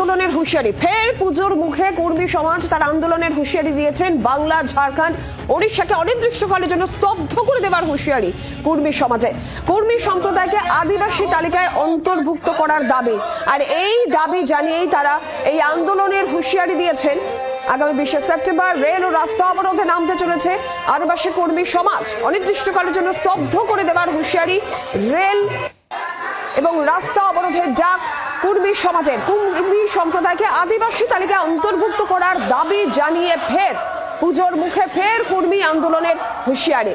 আন্দোলনের হুঁশিয়ারি। ফের পুজোর মুখে কর্মী সমাজ তার আন্দোলনের হুঁশিয়ারি দিয়েছেন বাংলা, ঝাড়খণ্ড, ওড়িশাকে অনির্দিষ্টকালের জন্য স্তব্ধ করে দেওয়ার হুঁশিয়ারি কর্মী সমাজে। কর্মী সম্প্রদায়কে আদিবাসী তালিকায় অন্তর্ভুক্ত করার দাবি। আর এই দাবি জানিয়েই তারা এই আন্দোলনের হুঁশিয়ারি দিয়েছেন। আগামী বিশে সেপ্টেম্বর রেল ও রাস্তা অবরোধে নামতে চলেছে আদিবাসী কর্মী সমাজ। অনির্দিষ্টকালের জন্য স্তব্ধ করে দেওয়ার হুঁশিয়ারি রেল এবং রাস্তা অবরোধের ডাক কুর্মী সমাজের কুর্মী সম্প্রদায়কে আদিবাসী তালিকায় অন্তর্ভুক্ত করার দাবি জানিয়ে ফের পুজোর মুখে ফের কর্মী আন্দোলনের হুঁশিয়ারি।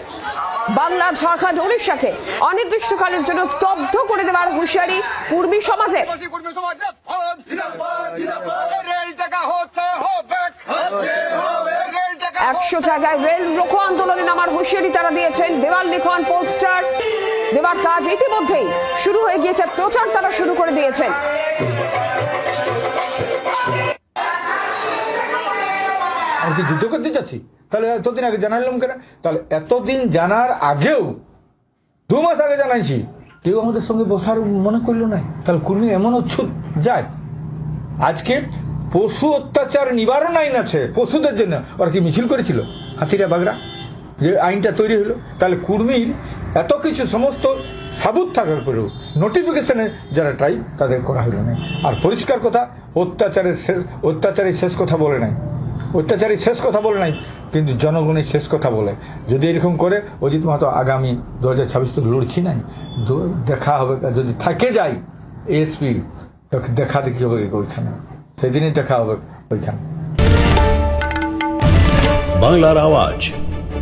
বাংলা ঝাড়খণ্ড উড়িষ্যাকে অনির্দিষ্টকালের জন্য স্তব্ধ করে দেওয়ার হুঁশিয়ারি কুর্মী সমাজ। একশো জায়গায় রেল রোকো আন্দোলনে নামার হুঁশিয়ারি তারা দিয়েছেন। দেওয়াল লিখন পোস্টার দেওয়ার কাজ ইতিমধ্যেই শুরু হয়ে গিয়েছে। প্রচার তারা শুরু করে দিয়েছেন। আর যুদ্ধ করতে যাচ্ছি? তাহলে এতদিন আগে জানালাম কেন? তাহলে এতদিন জানার আগেও দু মাস আগে জানাইছি। কেউ আমাদের সঙ্গে বসার মনে করল না? তাহলে কুর্মী এমন উচ্ছুত যায় আজকে পশু অত্যাচার নিবারণ আইন আছে পশুদের জন্য। ওরা কি মিছিল করেছিল? হাতিরা বাগরা? যে আইনটা তৈরি হলো, তাহলে কুর্মীর এত কিছু সমস্ত সাবুত থাকার পরেও নোটিফিকেশনে যারা ট্রাই তাদের করা হলো না। আর পরিষ্কার কথা, অত্যাচারের শেষ অত্যাচারের শেষ কথা বলে নাই। অত্যাচারী শেষ কথা বলে নাই, কিন্তু জনগণের শেষ কথা বলে। যদি এরকম করে, অজিত মাহাতো আগামী দু হাজার ছাব্বিশ তো লড়ছি নাই। দেখা হবে যদি থাকে যায় এসপি দেখা দেখি হবে ওইখানে। সেদিনই দেখা হবে ওইখানে। বাংলার আওয়াজ।